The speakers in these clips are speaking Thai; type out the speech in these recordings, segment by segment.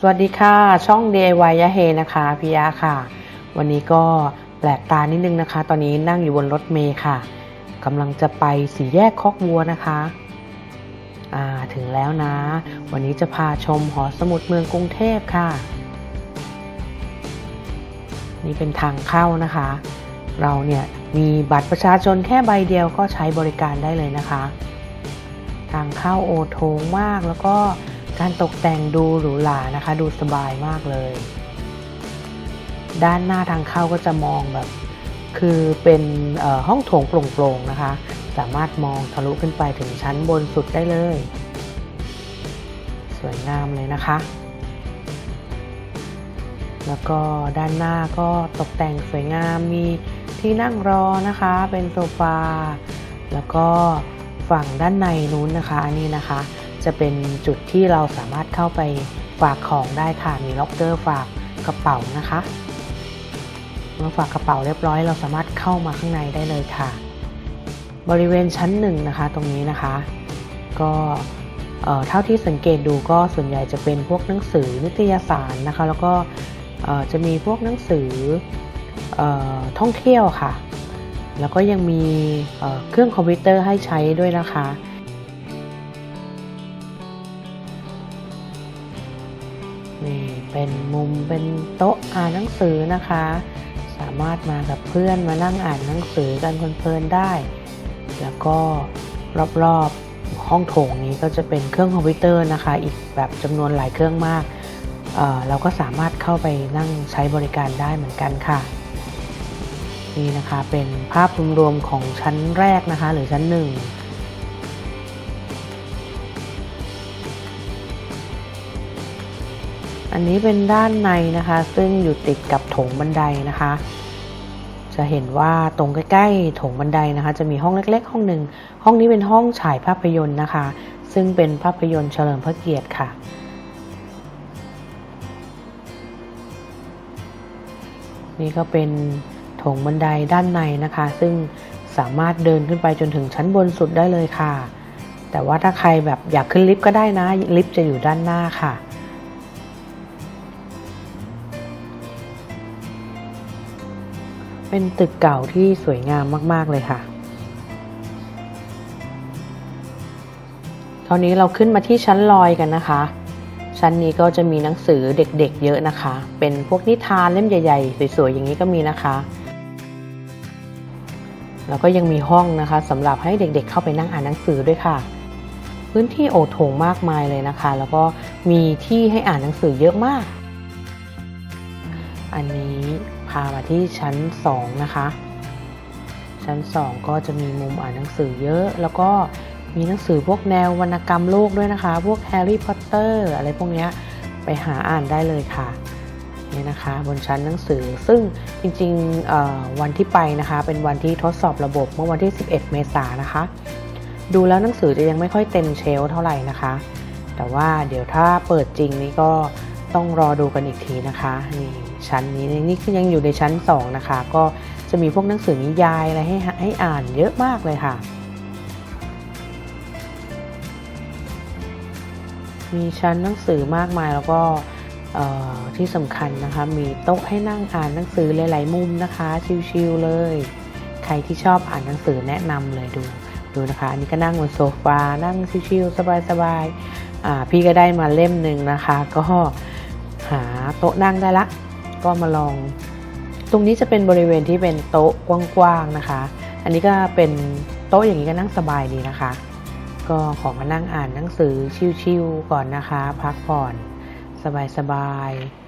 สวัสดีค่ะ ช่อง DIY ยะเฮนะคะพิยาค่ะ วันนี้ก็แปลกตานิดนึงนะคะ ตอนนี้นั่งอยู่บนรถเมล์ค่ะกำลังจะไปสี่แยกคอกวัวนะคะอ่าถึงแล้วนะ วันนี้จะพาชมหอสมุดเมืองกรุงเทพค่ะ นี่เป็นทางเข้านะคะ เราเนี่ยมีบัตรประชาชนแค่ใบเดียวก็ใช้บริการได้เลยนะคะ ทางเข้าโอโถงมากแล้วก็ การตกแต่งดูหรูหรานะคะ ดูสบายมากเลย ด้านหน้าทางเข้าก็จะมองแบบ คือเป็นห้องโถงโปร่งๆนะคะ สามารถมองทะลุขึ้นไปถึงชั้นบนสุดได้เลย สวยงามเลยนะคะ แล้วก็ด้านหน้าก็ตกแต่งสวยงามมีที่นั่งรอนะคะ เป็นโซฟา แล้วก็ฝั่งด้านในนู้นนะคะอันนี้นะคะ จะเป็นจุดที่เราสามารถเข้าไปฝากของได้ค่ะ มีล็อกเกอร์ฝากกระเป๋านะคะเมื่อฝากกระเป๋าเรียบร้อย เราสามารถเข้ามาข้างในได้เลยค่ะ บริเวณชั้นหนึ่งนะคะ ตรงนี้นะคะ ก็เท่าที่สังเกตดูก็ส่วนใหญ่จะเป็นพวกหนังสือนิตยสารนะคะ แล้วก็จะมีพวกหนังสืออท่องเที่ยวค่ะ แล้วก็ยังมีเครื่องคอมพิวเตอร์ให้ใช้ด้วยนะคะ เป็นมุมเป็นโต๊ะอ่านหนังสือนะคะ สามารถมากับเพื่อนมานั่งอ่านหนังสือกันเพลินๆได้ แล้วก็รอบๆห้องโถงนี้ก็จะเป็นเครื่องคอมพิวเตอร์นะคะ อีกแบบจำนวนหลายเครื่องมากเเราก็สามารถเข้าไปนั่งใช้บริการได้เหมือนกันค่ะนี่นะคะเป็นภาพรวมๆของชั้นแรกนะคะ หรือชั้นหนึ่ง อันนี้เป็นด้านในนะคะ ซึ่งอยู่ติดกับโถงบันไดนะคะ จะเห็นว่าตรงใกล้ๆโถงบันไดนะคะ จะมีห้องเล็ก ๆ ห้องหนึ่งห้องนี้เป็นห้องฉายภาพยนตร์นะคะ ซึ่งเป็นภาพยนตร์เฉลิมพระเกียรติค่ะนี่ก็เป็นโถงบันไดด้านในนะคะ ซึ่งสามารถเดินขึ้นไปจนถึงชั้นบนสุดได้เลยค่ะ แต่ว่าถ้าใครแบบอยากขึ้นลิฟต์ก็ได้นะ ลิฟต์จะอยู่ด้านหน้าค่ะ เป็นตึกเก่าที่สวยงามมาก ๆ เลยค่ะตอนนี้เราขึ้นมาที่ชั้นลอยกันนะคะ ชั้นนี้ก็จะมีหนังสือเด็กๆ เยอะนะคะ เป็นพวกนิทานเล่มใหญ่ๆ สวยๆ อย่างนี้ก็มีนะคะ แล้วก็ยังมีห้องนะคะสำหรับให้เด็กๆ เข้าไปนั่งอ่านหนังสือด้วยค่ะ พื้นที่โอโถงมากมายเลยนะคะ แล้วก็มีที่ให้อ่านหนังสือเยอะมาก อันนี้ามาที่ชั้น 2 นะคะ ชั้น 2 ก็จะมีมุมอ่านหนังสือเยอะ แล้วก็มีหนังสือพวกแนววรรณกรรมโลกด้วยนะคะ พวกแฮร์รี่พอตเตอร์อะไรพวกนี้ไปหาอ่านได้เลยค่ะนี่นะคะบนชั้นหนังสือซึ่งจริงๆวันที่ไปนะคะ เป็นวันที่ทดสอบระบบเมื่อวันที่ 11 เมษายนนะคะ ดูแล้วหนังสือจะยังไม่ค่อยเต็มเชลเท่าไหร่นะคะ แต่ว่าเดี๋ยวถ้าเปิดจริงนี่ก็ต้องรอดูกันอีกทีนะคะนี่ ชั้นนี้นี่คือยังอยู่ในชั้น 2 นะคะ ก็จะมีพวกหนังสือนิยายอะไรให้ให้อ่านเยอะมากเลยค่ะ มีชั้นหนังสือมากมายแล้วก็ที่สำคัญนะคะ มีโต๊ะให้นั่งอ่านหนังสือหลาย ๆ มุมนะคะ ชิล ๆ เลย ใครที่ชอบอ่านหนังสือแนะนำเลยดูดูนะคะอันนี้ก็นั่งบนโซฟา นั่งชิล ๆ สบายๆาพี่ก็ได้มาเล่มหนึ่งนะคะ ก็หาโต๊ะนั่งได้ละ ก็มาลอง ตรงนี้จะเป็นบริเวณที่เป็นโต๊ะกว้างๆนะคะ อันนี้ก็เป็นโต๊ะอย่างนี้ก็นั่งสบายดีนะคะ ก็ขอมานั่งอ่านหนังสือชิวๆก่อนนะคะ พักผ่อนสบายๆ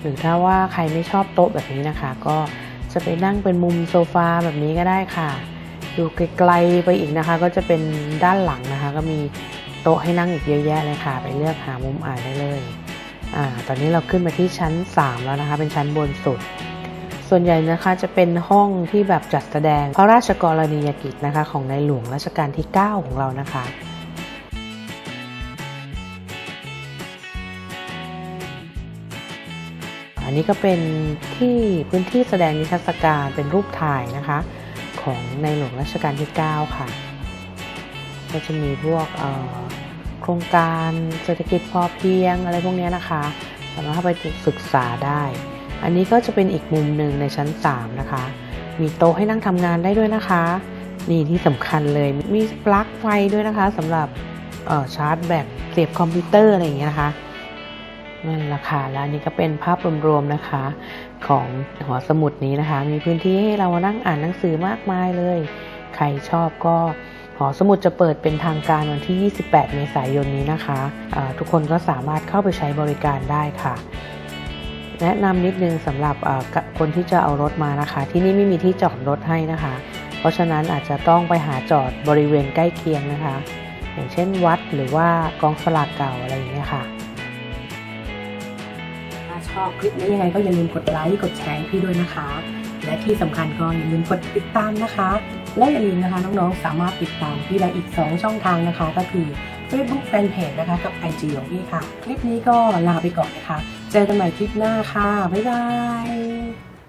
หรือถ้าว่าใครไม่ชอบโต๊ะแบบนี้นะคะ ก็จะไปนั่งเป็นมุมโซฟาแบบนี้ก็ได้ค่ะ ดูไกลๆไปอีกนะคะ ก็จะเป็นด้านหลังนะคะ ก็มี โต๊ะให้นั่งอีกเยอะแยะเลยค่ะ ไปเลือกหามุมอ่านได้เลยอ่าตอนนี้เราขึ้นมาที่ชั้น 3 แล้วนะคะ เป็นชั้นบนสุด ส่วนใหญ่นะคะจะเป็นห้องที่แบบจัดแสดง พระราชกรณียกิจนะคะของในหลวงรัชกาลที่ 9 ของเรานะคะอันนี้ก็เป็นที่พื้นที่แสดงนิทรรศการเป็นรูปถ่ายนะคะ ของในหลวงรัชกาลที่ 9 ค่ะ ก็จะมีพวกโครงการเศรษฐกิจพอเพียงอะไรพวกนี้นะคะ สามารถเข้าไปศึกษาได้ อันนี้ก็จะเป็นอีกมุมหนึ่งในชั้น 3 นะคะ มีโต๊ะให้นั่งทำงานได้ด้วยนะคะ นี่ที่สำคัญเลย มีปลั๊กไฟด้วยนะคะสำหรับชาร์จแบตเสียบคอมพิวเตอร์อะไรอย่างเงี้ยนะคะนั่นแหละค่ะแล้วนี้ก็เป็นภาพรวมๆนะคะ ของหอสมุดนี้นะคะ มีพื้นที่ให้เรานั่งอ่านหนังสือมากมายเลย ใครชอบก็ หอสมุดจะเปิดเป็นทางการวันที่ 28 เมษายนนี้นะคะะทุกคนก็สามารถเข้าไปใช้บริการได้ค่ะ แนะนำนิดนึงสำหรับคนที่จะเอารถมานะคะ ที่นี่ไม่มีที่จอดรถให้นะคะ เพราะฉะนั้นอาจจะต้องไปหาจอดบริเวณใกล้เคียงนะคะ อย่างเช่นวัดหรือว่ากองสลากเก่าอะไรอย่างเงี้ยค่ะถ้าชอบคลิปนี้ยังไงก็อย่าลืมกดไลค์กดแชร์ให้พี่ด้วยนะคะ และที่สำคัญก็อย่าลืมกดติดตามนะคะ และอย่าลืมนะคะน้องๆ สามารถติดตามพี่ได้อีก 2 ช่องทางนะคะ ก็คือ Facebook Fanpage นะคะกับ IG ของพี่ค่ะ คลิปนี้ก็ลาไปก่อนนะคะ เจอกันใหม่คลิปหน้าค่ะ บ๊ายบาย